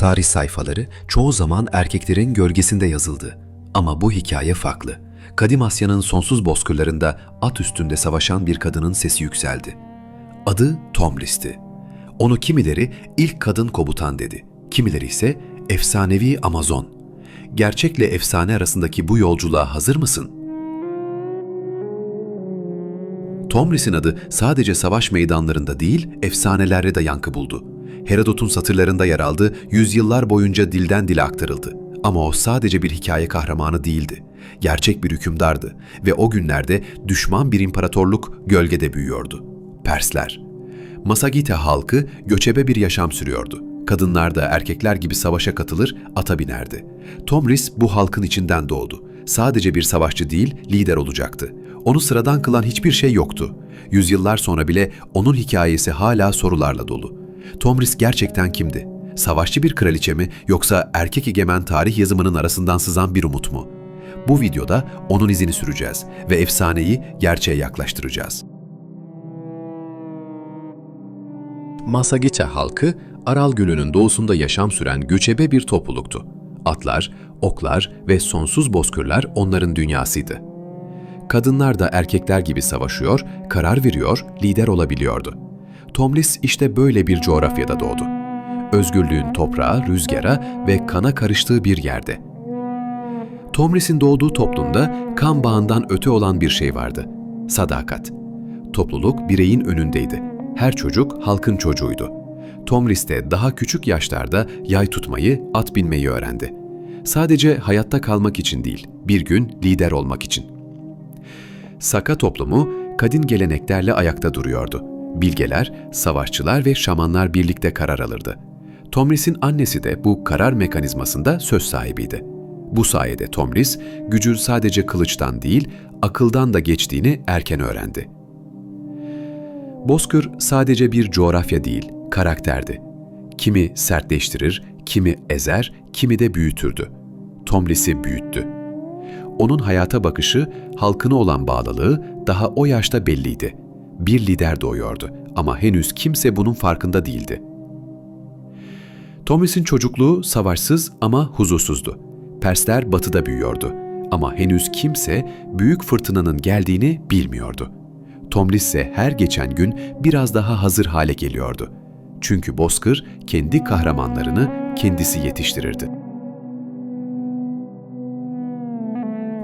Tarih sayfaları çoğu zaman erkeklerin gölgesinde yazıldı. Ama bu hikaye farklı. Kadim Asya'nın sonsuz bozkırlarında at üstünde savaşan bir kadının sesi yükseldi. Adı Tomris'ti. Onu kimileri ilk kadın komutan dedi. Kimileri ise efsanevi Amazon. Gerçekle efsane arasındaki bu yolculuğa hazır mısın? Tomris'in adı sadece savaş meydanlarında değil, efsanelerde de yankı buldu. Herodot'un satırlarında yer aldı, yüzyıllar boyunca dilden dile aktarıldı. Ama o sadece bir hikaye kahramanı değildi. Gerçek bir hükümdardı ve o günlerde düşman bir imparatorluk gölgede büyüyordu. Persler. Masagite halkı göçebe bir yaşam sürüyordu. Kadınlar da erkekler gibi savaşa katılır, ata binerdi. Tomris bu halkın içinden doğdu. Sadece bir savaşçı değil, lider olacaktı. Onu sıradan kılan hiçbir şey yoktu. Yüzyıllar sonra bile onun hikayesi hala sorularla dolu. Tomris gerçekten kimdi? Savaşçı bir kraliçe mi yoksa erkek egemen tarih yazımının arasından sızan bir umut mu? Bu videoda onun izini süreceğiz ve efsaneyi gerçeğe yaklaştıracağız. Masagiçe halkı, Aral Gölü'nün doğusunda yaşam süren göçebe bir topluluktu. Atlar, oklar ve sonsuz bozkırlar onların dünyasıydı. Kadınlar da erkekler gibi savaşıyor, karar veriyor, lider olabiliyordu. Tomlis işte böyle bir coğrafyada doğdu. Özgürlüğün toprağa, rüzgara ve kana karıştığı bir yerde. Tomris'in doğduğu toplumda kan bağından öte olan bir şey vardı. Sadakat. Topluluk bireyin önündeydi. Her çocuk halkın çocuğuydu. Tomris de daha küçük yaşlarda yay tutmayı, at binmeyi öğrendi. Sadece hayatta kalmak için değil, bir gün lider olmak için. Saka toplumu kadın geleneklerle ayakta duruyordu. Bilgeler, savaşçılar ve şamanlar birlikte karar alırdı. Tomris'in annesi de bu karar mekanizmasında söz sahibiydi. Bu sayede Tomris, gücün sadece kılıçtan değil, akıldan da geçtiğini erken öğrendi. Bozkır sadece bir coğrafya değil, karakterdi. Kimi sertleştirir, kimi ezer, kimi de büyütürdü. Tomris'i büyüttü. Onun hayata bakışı, halkına olan bağlılığı daha o yaşta belliydi. Bir lider doğuyordu ama henüz kimse bunun farkında değildi. Tomris'in çocukluğu savaşsız ama huzursuzdu. Persler batıda büyüyordu ama henüz kimse büyük fırtınanın geldiğini bilmiyordu. Tomris ise her geçen gün biraz daha hazır hale geliyordu. Çünkü Bozkır kendi kahramanlarını kendisi yetiştirirdi.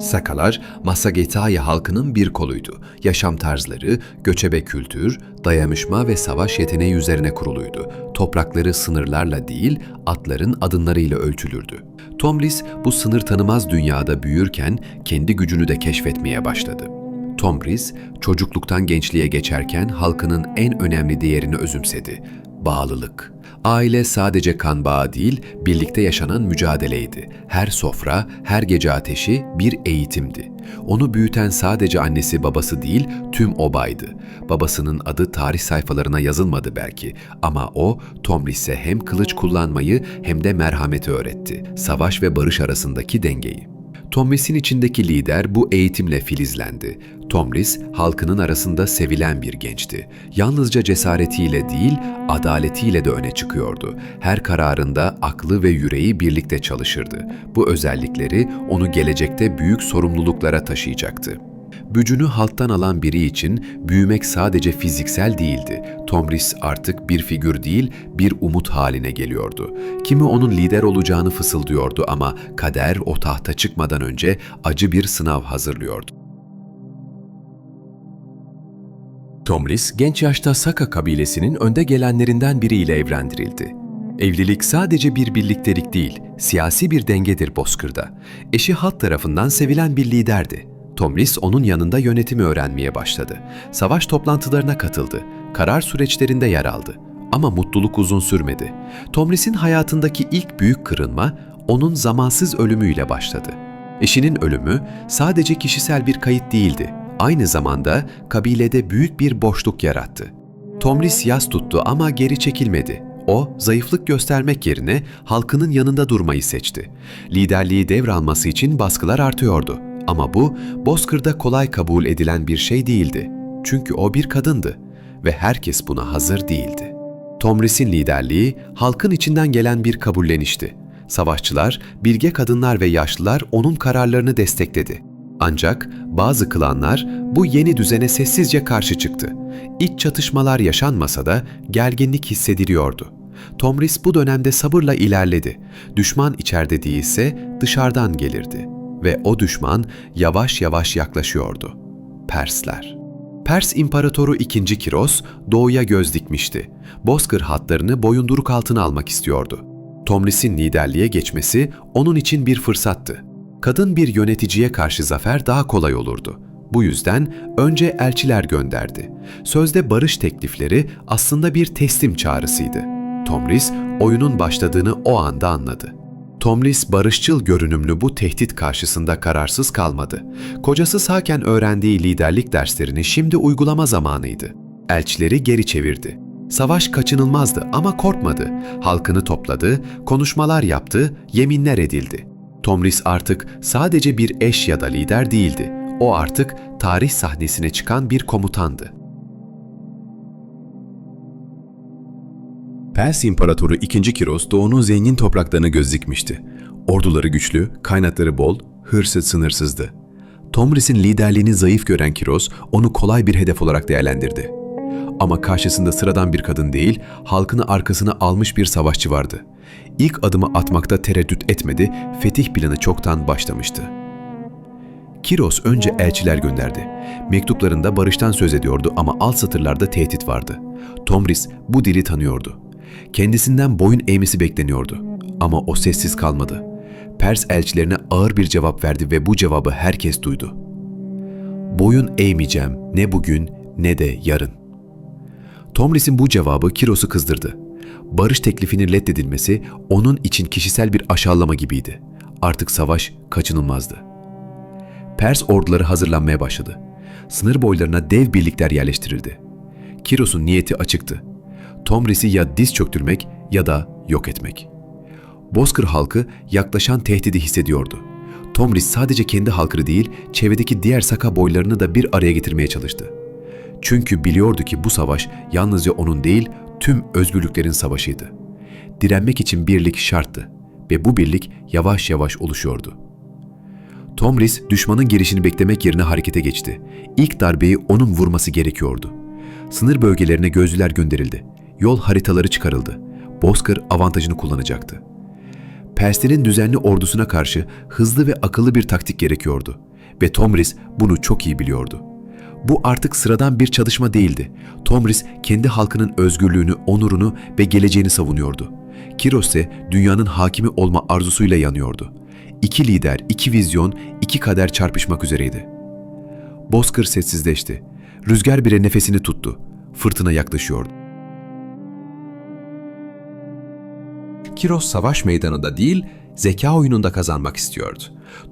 Sakalar, Masagetaya halkının bir koluydu. Yaşam tarzları, göçebe kültür, dayanışma ve savaş yeteneği üzerine kuruluydu. Toprakları sınırlarla değil, atların adımlarıyla ölçülürdü. Tomris bu sınır tanımaz dünyada büyürken kendi gücünü de keşfetmeye başladı. Tomris, çocukluktan gençliğe geçerken halkının en önemli değerini özümsedi. Bağlılık. Aile sadece kan bağı değil, birlikte yaşanan mücadeleydi. Her sofra, her gece ateşi bir eğitimdi. Onu büyüten sadece annesi babası değil, tüm obaydı. Babasının adı tarih sayfalarına yazılmadı belki ama o, Tomris'e hem kılıç kullanmayı hem de merhameti öğretti. Savaş ve barış arasındaki dengeyi. Tomris'in içindeki lider bu eğitimle filizlendi. Tomris, halkının arasında sevilen bir gençti. Yalnızca cesaretiyle değil, adaletiyle de öne çıkıyordu. Her kararında aklı ve yüreği birlikte çalışırdı. Bu özellikleri onu gelecekte büyük sorumluluklara taşıyacaktı. Bücünü halktan alan biri için büyümek sadece fiziksel değildi. Tomris artık bir figür değil, bir umut haline geliyordu. Kimi onun lider olacağını fısıldıyordu ama kader o tahta çıkmadan önce acı bir sınav hazırlıyordu. Tomris, genç yaşta Saka kabilesinin önde gelenlerinden biriyle evlendirildi. Evlilik sadece bir birliktelik değil, siyasi bir dengedir Bozkır'da. Eşi halk tarafından sevilen bir liderdi. Tomris onun yanında yönetimi öğrenmeye başladı. Savaş toplantılarına katıldı. Karar süreçlerinde yer aldı. Ama mutluluk uzun sürmedi. Tomris'in hayatındaki ilk büyük kırılma onun zamansız ölümüyle başladı. Eşinin ölümü sadece kişisel bir kayıt değildi. Aynı zamanda kabilede büyük bir boşluk yarattı. Tomris yas tuttu ama geri çekilmedi. O, zayıflık göstermek yerine halkının yanında durmayı seçti. Liderliği devralması için baskılar artıyordu. Ama bu, Bozkır'da kolay kabul edilen bir şey değildi. Çünkü o bir kadındı ve herkes buna hazır değildi. Tomris'in liderliği halkın içinden gelen bir kabullenişti. Savaşçılar, bilge kadınlar ve yaşlılar onun kararlarını destekledi. Ancak bazı klanlar bu yeni düzene sessizce karşı çıktı. İç çatışmalar yaşanmasa da gerginlik hissediliyordu. Tomris bu dönemde sabırla ilerledi. Düşman içeride değilse dışarıdan gelirdi. Ve o düşman yavaş yavaş yaklaşıyordu. Persler. Pers İmparatoru II. Kiros doğuya göz dikmişti. Bozkır hatlarını boyunduruk altına almak istiyordu. Tomris'in liderliğe geçmesi onun için bir fırsattı. Kadın bir yöneticiye karşı zafer daha kolay olurdu. Bu yüzden önce elçiler gönderdi. Sözde barış teklifleri aslında bir teslim çağrısıydı. Tomris oyunun başladığını o anda anladı. Tomris barışçıl görünümlü bu tehdit karşısında kararsız kalmadı. Kocası sağken öğrendiği liderlik derslerini şimdi uygulama zamanıydı. Elçileri geri çevirdi. Savaş kaçınılmazdı ama korkmadı. Halkını topladı, konuşmalar yaptı, yeminler edildi. Tomris artık sadece bir eş ya da lider değildi. O artık tarih sahnesine çıkan bir komutandı. Pers İmparatoru II. Kiros doğunun zengin topraklarına göz dikmişti. Orduları güçlü, kaynakları bol, hırsı sınırsızdı. Tomris'in liderliğini zayıf gören Kiros onu kolay bir hedef olarak değerlendirdi. Ama karşısında sıradan bir kadın değil, halkını arkasına almış bir savaşçı vardı. İlk adımı atmakta tereddüt etmedi, fetih planı çoktan başlamıştı. Kiros önce elçiler gönderdi. Mektuplarında barıştan söz ediyordu ama alt satırlarda tehdit vardı. Tomris bu dili tanıyordu. Kendisinden boyun eğmesi bekleniyordu. Ama o sessiz kalmadı. Pers elçilerine ağır bir cevap verdi ve bu cevabı herkes duydu. Boyun eğmeyeceğim ne bugün ne de yarın. Tomris'in bu cevabı Kiros'u kızdırdı. Barış teklifinin reddedilmesi onun için kişisel bir aşağılama gibiydi. Artık savaş kaçınılmazdı. Pers orduları hazırlanmaya başladı. Sınır boylarına dev birlikler yerleştirildi. Kiros'un niyeti açıktı. Tomris'i ya diz çöktürmek ya da yok etmek. Bozkır halkı yaklaşan tehdidi hissediyordu. Tomris sadece kendi halkını değil, çevredeki diğer Saka boylarını da bir araya getirmeye çalıştı. Çünkü biliyordu ki bu savaş yalnızca onun değil, tüm özgürlüklerin savaşıydı. Direnmek için birlik şarttı ve bu birlik yavaş yavaş oluşuyordu. Tomris düşmanın girişini beklemek yerine harekete geçti. İlk darbeyi onun vurması gerekiyordu. Sınır bölgelerine gözcüler gönderildi. Yol haritaları çıkarıldı. Bozkır avantajını kullanacaktı. Perslerin düzenli ordusuna karşı hızlı ve akıllı bir taktik gerekiyordu. Ve Tomris bunu çok iyi biliyordu. Bu artık sıradan bir çalışma değildi. Tomris kendi halkının özgürlüğünü, onurunu ve geleceğini savunuyordu. Kiros ise dünyanın hakimi olma arzusuyla yanıyordu. İki lider, iki vizyon, iki kader çarpışmak üzereydi. Bozkır sessizleşti. Rüzgar bile nefesini tuttu. Fırtına yaklaşıyordu. Kiros savaş meydanında değil, zeka oyununda kazanmak istiyordu.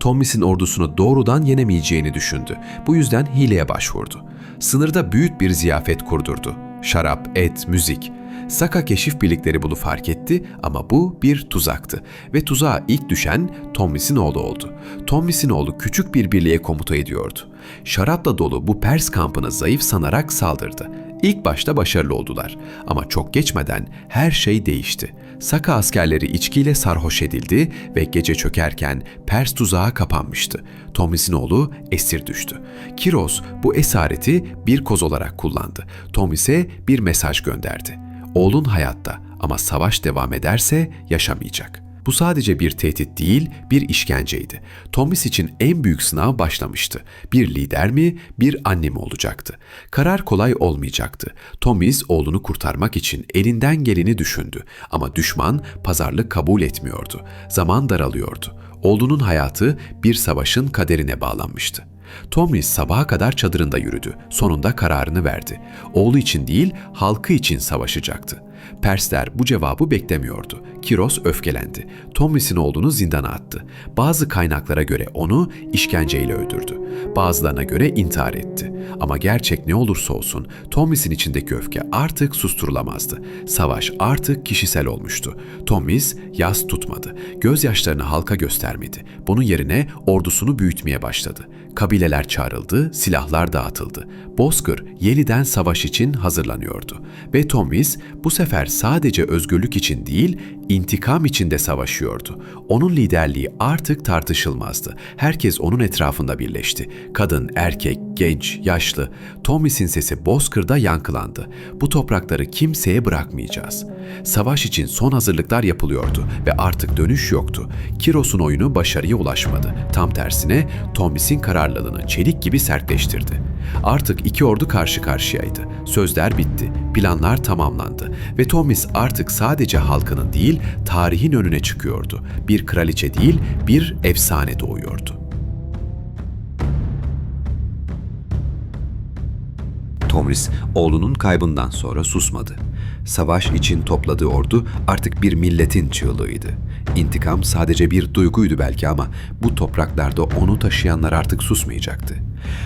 Tomris'in ordusunu doğrudan yenemeyeceğini düşündü. Bu yüzden hileye başvurdu. Sınırda büyük bir ziyafet kurdurdu. Şarap, et, müzik. Saka keşif birlikleri bunu fark etti ama bu bir tuzaktı. Ve tuzağa ilk düşen Tomris'in oğlu oldu. Tomris'in oğlu küçük bir birliğe komuta ediyordu. Şarapla dolu bu Pers kampını zayıf sanarak saldırdı. İlk başta başarılı oldular ama çok geçmeden her şey değişti. Saka askerleri içkiyle sarhoş edildi ve gece çökerken Pers tuzağa kapanmıştı. Tomris'in oğlu esir düştü. Kiros bu esareti bir koz olarak kullandı. Tomis'e bir mesaj gönderdi. Oğlun hayatta ama savaş devam ederse yaşamayacak. Bu sadece bir tehdit değil, bir işkenceydi. Thomas için en büyük sınav başlamıştı. Bir lider mi, bir anne mi olacaktı? Karar kolay olmayacaktı. Thomas oğlunu kurtarmak için elinden geleni düşündü. Ama düşman pazarlık kabul etmiyordu. Zaman daralıyordu. Oğlunun hayatı bir savaşın kaderine bağlanmıştı. Tomris sabaha kadar çadırında yürüdü. Sonunda kararını verdi. Oğlu için değil, halkı için savaşacaktı. Persler bu cevabı beklemiyordu. Kiros öfkelendi. Tomris'in oğlunu zindana attı. Bazı kaynaklara göre onu işkenceyle öldürdü. Bazılarına göre intihar etti. Ama gerçek ne olursa olsun Tomris'in içindeki öfke artık susturulamazdı. Savaş artık kişisel olmuştu. Tomris yas tutmadı. Gözyaşlarını halka göstermedi. Bunun yerine ordusunu büyütmeye başladı. Kabileler çağrıldı, silahlar dağıtıldı. Bozkır yeniden savaş için hazırlanıyordu. Ve Tomris bu sefer sadece özgürlük için değil, intikam için de savaşıyordu. Onun liderliği artık tartışılmazdı. Herkes onun etrafında birleşti. Kadın, erkek, genç, yaşlı. Tomris'in sesi Bozkır'da yankılandı. Bu toprakları kimseye bırakmayacağız. Savaş için son hazırlıklar yapılıyordu ve artık dönüş yoktu. Kiros'un oyunu başarıya ulaşmadı. Tam tersine Tomris'in kararlılığını çelik gibi sertleştirdi. Artık iki ordu karşı karşıyaydı. Sözler bitti, planlar tamamlandı ve Thomas artık sadece halkının değil, tarihin önüne çıkıyordu. Bir kraliçe değil, bir efsane doğuyordu. Tomris oğlunun kaybından sonra susmadı. Savaş için topladığı ordu artık bir milletin çığlığıydı. İntikam sadece bir duyguydu belki ama bu topraklarda onu taşıyanlar artık susmayacaktı.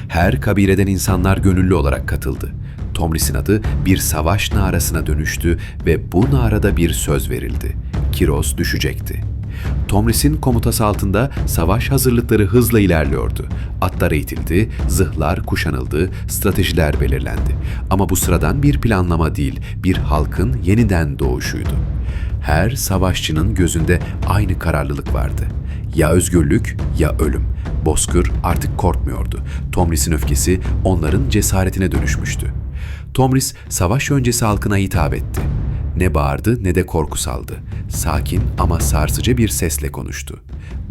Her kabileden insanlar gönüllü olarak katıldı. Tomris'in adı bir savaş narasına dönüştü ve bu narada bir söz verildi. Kiros düşecekti. Tomris'in komutası altında savaş hazırlıkları hızla ilerliyordu. Atlar eğitildi, zırhlar kuşanıldı, stratejiler belirlendi. Ama bu sıradan bir planlama değil, bir halkın yeniden doğuşuydu. Her savaşçının gözünde aynı kararlılık vardı. Ya özgürlük ya ölüm. Bozkır artık korkmuyordu. Tomris'in öfkesi onların cesaretine dönüşmüştü. Tomris savaş öncesi halkına hitap etti. Ne bağırdı ne de korku saldı. Sakin ama sarsıcı bir sesle konuştu.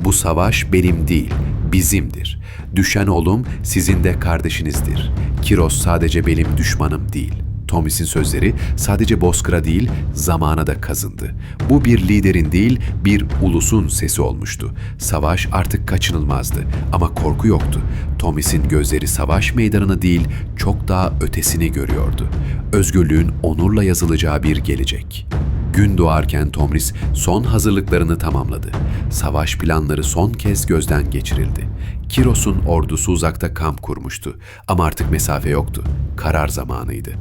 Bu savaş benim değil, bizimdir. Düşen oğlum sizin de kardeşinizdir. Kiros sadece benim düşmanım değil. Thomas'in sözleri sadece Bozkır'a değil, zamana da kazındı. Bu bir liderin değil, bir ulusun sesi olmuştu. Savaş artık kaçınılmazdı ama korku yoktu. Thomas'in gözleri savaş meydanını değil, çok daha ötesini görüyordu. Özgürlüğün onurla yazılacağı bir gelecek. Gün doğarken Tomris son hazırlıklarını tamamladı. Savaş planları son kez gözden geçirildi. Kiros'un ordusu uzakta kamp kurmuştu ama artık mesafe yoktu. Karar zamanıydı.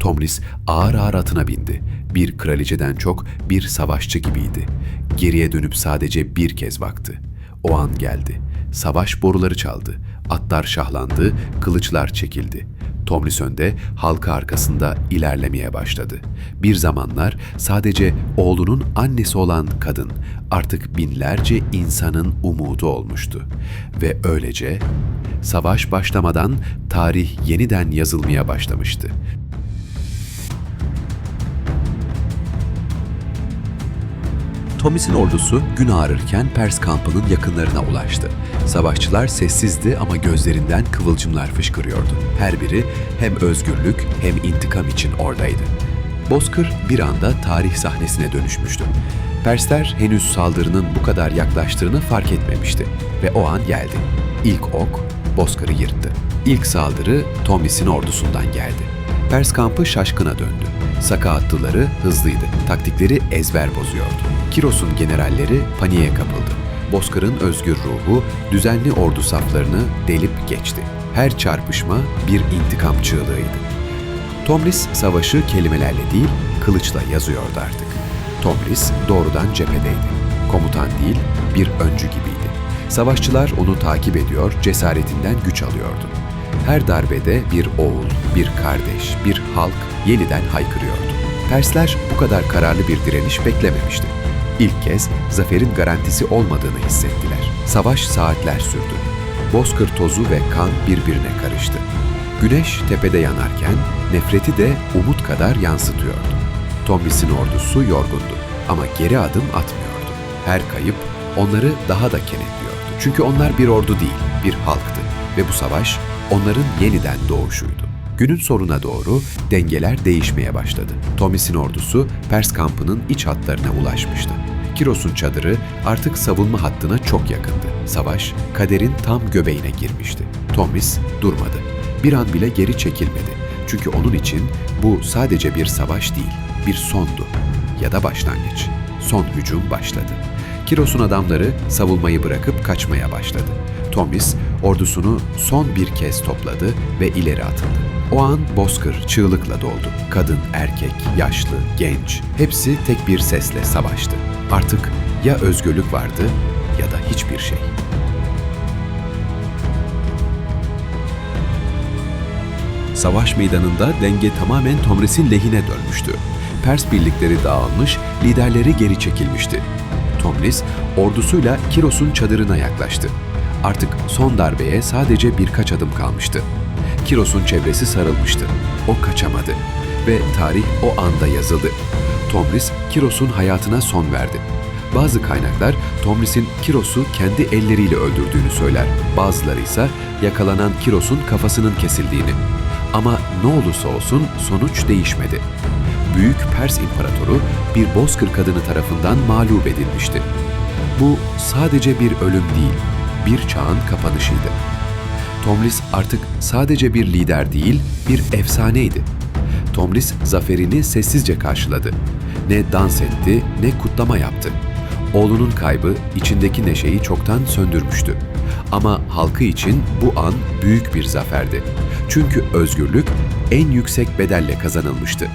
Tomris ağır ağır atına bindi. Bir kraliçeden çok bir savaşçı gibiydi. Geriye dönüp sadece bir kez baktı. O an geldi. Savaş boruları çaldı. Atlar şahlandı, kılıçlar çekildi. Tomris önde, halka arkasında ilerlemeye başladı. Bir zamanlar sadece oğlunun annesi olan kadın artık binlerce insanın umudu olmuştu. Ve öylece savaş başlamadan tarih yeniden yazılmaya başlamıştı. Thomas'in ordusu gün ağrırken Pers kampının yakınlarına ulaştı. Savaşçılar sessizdi ama gözlerinden kıvılcımlar fışkırıyordu. Her biri hem özgürlük hem intikam için oradaydı. Bozkır bir anda tarih sahnesine dönüşmüştü. Persler henüz saldırının bu kadar yaklaştığını fark etmemişti ve o an geldi. İlk ok Bozkır'ı yırttı. İlk saldırı Thomas'in ordusundan geldi. Pers kampı şaşkına döndü. Saka atlıları hızlıydı. Taktikleri ezber bozuyordu. Kiros'un generalleri paniğe kapıldı. Bozkır'ın özgür ruhu düzenli ordu saflarını delip geçti. Her çarpışma bir intikam çığlığıydı. Tomris savaşı kelimelerle değil, kılıçla yazıyordu artık. Tomris doğrudan cephedeydi. Komutan değil, bir öncü gibiydi. Savaşçılar onu takip ediyor, cesaretinden güç alıyordu. Her darbede bir oğul, bir kardeş, bir halk yeniden haykırıyordu. Persler bu kadar kararlı bir direniş beklememişti. İlk kez zaferin garantisi olmadığını hissettiler. Savaş saatler sürdü. Bozkır tozu ve kan birbirine karıştı. Güneş tepede yanarken nefreti de umut kadar yansıtıyordu. Tomris'in ordusu yorgundu ama geri adım atmıyordu. Her kayıp onları daha da kenetliyordu. Çünkü onlar bir ordu değil, bir halktı ve bu savaş onların yeniden doğuşuydu. Günün sonuna doğru dengeler değişmeye başladı. Thomas'in ordusu Pers kampının iç hatlarına ulaşmıştı. Kiros'un çadırı artık savunma hattına çok yakındı. Savaş kaderin tam göbeğine girmişti. Thomas durmadı. Bir an bile geri çekilmedi. Çünkü onun için bu sadece bir savaş değil, bir sondu ya da başlangıç. Son hücum başladı. Kiros'un adamları savunmayı bırakıp kaçmaya başladı. Tomris ordusunu son bir kez topladı ve ileri atıldı. O an bozkır çığlıkla doldu. Kadın, erkek, yaşlı, genç hepsi tek bir sesle savaştı. Artık ya özgürlük vardı ya da hiçbir şey. Savaş meydanında denge tamamen Tomris'in lehine dönmüştü. Pers birlikleri dağılmış, liderleri geri çekilmişti. Tomris ordusuyla Kiros'un çadırına yaklaştı. Artık son darbeye sadece birkaç adım kalmıştı. Kiros'un çevresi sarılmıştı. O kaçamadı ve tarih o anda yazıldı. Tomris, Kiros'un hayatına son verdi. Bazı kaynaklar Tomris'in Kiros'u kendi elleriyle öldürdüğünü söyler. Bazıları ise yakalanan Kiros'un kafasının kesildiğini. Ama ne olursa olsun sonuç değişmedi. Büyük Pers İmparatoru bir bozkır kadını tarafından mağlup edilmişti. Bu sadece bir ölüm değil, bir çağın kapanışıydı. Tomris artık sadece bir lider değil, bir efsaneydi. Tomris zaferini sessizce karşıladı. Ne dans etti, ne kutlama yaptı. Oğlunun kaybı içindeki neşeyi çoktan söndürmüştü. Ama halkı için bu an büyük bir zaferdi. Çünkü özgürlük en yüksek bedelle kazanılmıştı.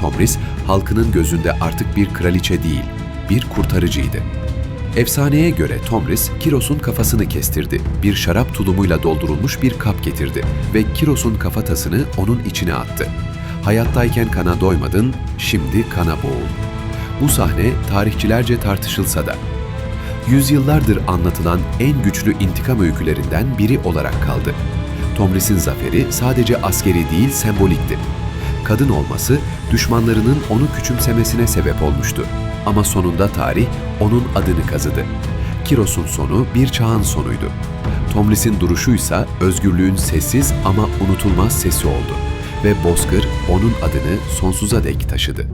Tomris halkının gözünde artık bir kraliçe değil, bir kurtarıcıydı. Efsaneye göre Tomris, Kiros'un kafasını kestirdi. Bir şarap tulumuyla doldurulmuş bir kap getirdi ve Kiros'un kafatasını onun içine attı. Hayattayken kana doymadın, şimdi kana boğul. Bu sahne tarihçilerce tartışılsa da, yüzyıllardır anlatılan en güçlü intikam öykülerinden biri olarak kaldı. Tomris'in zaferi sadece askeri değil sembolikti. Kadın olması düşmanlarının onu küçümsemesine sebep olmuştu. Ama sonunda tarih onun adını kazıdı. Kiros'un sonu bir çağın sonuydu. Tomris'in duruşuysa özgürlüğün sessiz ama unutulmaz sesi oldu. Ve Bozkır onun adını sonsuza dek taşıdı.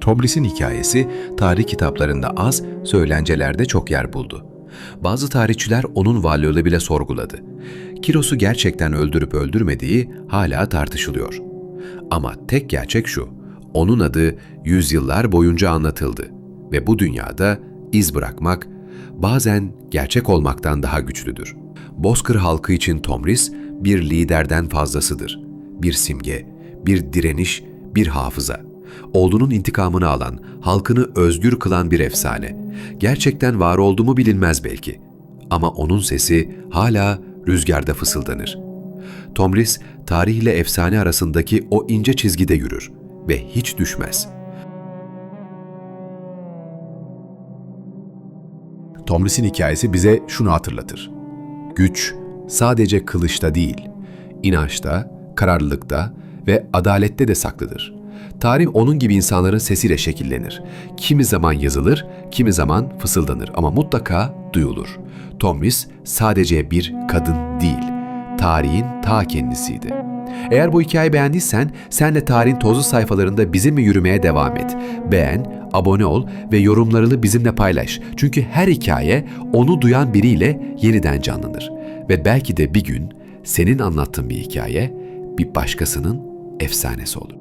Tomris'in hikayesi tarih kitaplarında az, söylencelerde çok yer buldu. Bazı tarihçiler onun varlığını bile sorguladı. Kiros'u gerçekten öldürüp öldürmediği hala tartışılıyor. Ama tek gerçek şu, onun adı yüzyıllar boyunca anlatıldı ve bu dünyada iz bırakmak bazen gerçek olmaktan daha güçlüdür. Bozkır halkı için Tomris bir liderden fazlasıdır. Bir simge, bir direniş, bir hafıza. Oğlunun intikamını alan, halkını özgür kılan bir efsane. Gerçekten var oldu mu bilinmez belki. Ama onun sesi hala rüzgarda fısıldanır. Tomris, tarih ile efsane arasındaki o ince çizgide yürür ve hiç düşmez. Tomris'in hikayesi bize şunu hatırlatır. Güç sadece kılıçta değil, inançta, kararlılıkta ve adalette de saklıdır. Tarih onun gibi insanların sesiyle şekillenir. Kimi zaman yazılır, kimi zaman fısıldanır ama mutlaka duyulur. Tomris sadece bir kadın değil, tarihin ta kendisiydi. Eğer bu hikayeyi beğendiysen sen de tarihin tozlu sayfalarında bizimle yürümeye devam et. Beğen, abone ol ve yorumlarını bizimle paylaş. Çünkü her hikaye onu duyan biriyle yeniden canlanır. Ve belki de bir gün senin anlattığın bir hikaye bir başkasının efsanesi olur.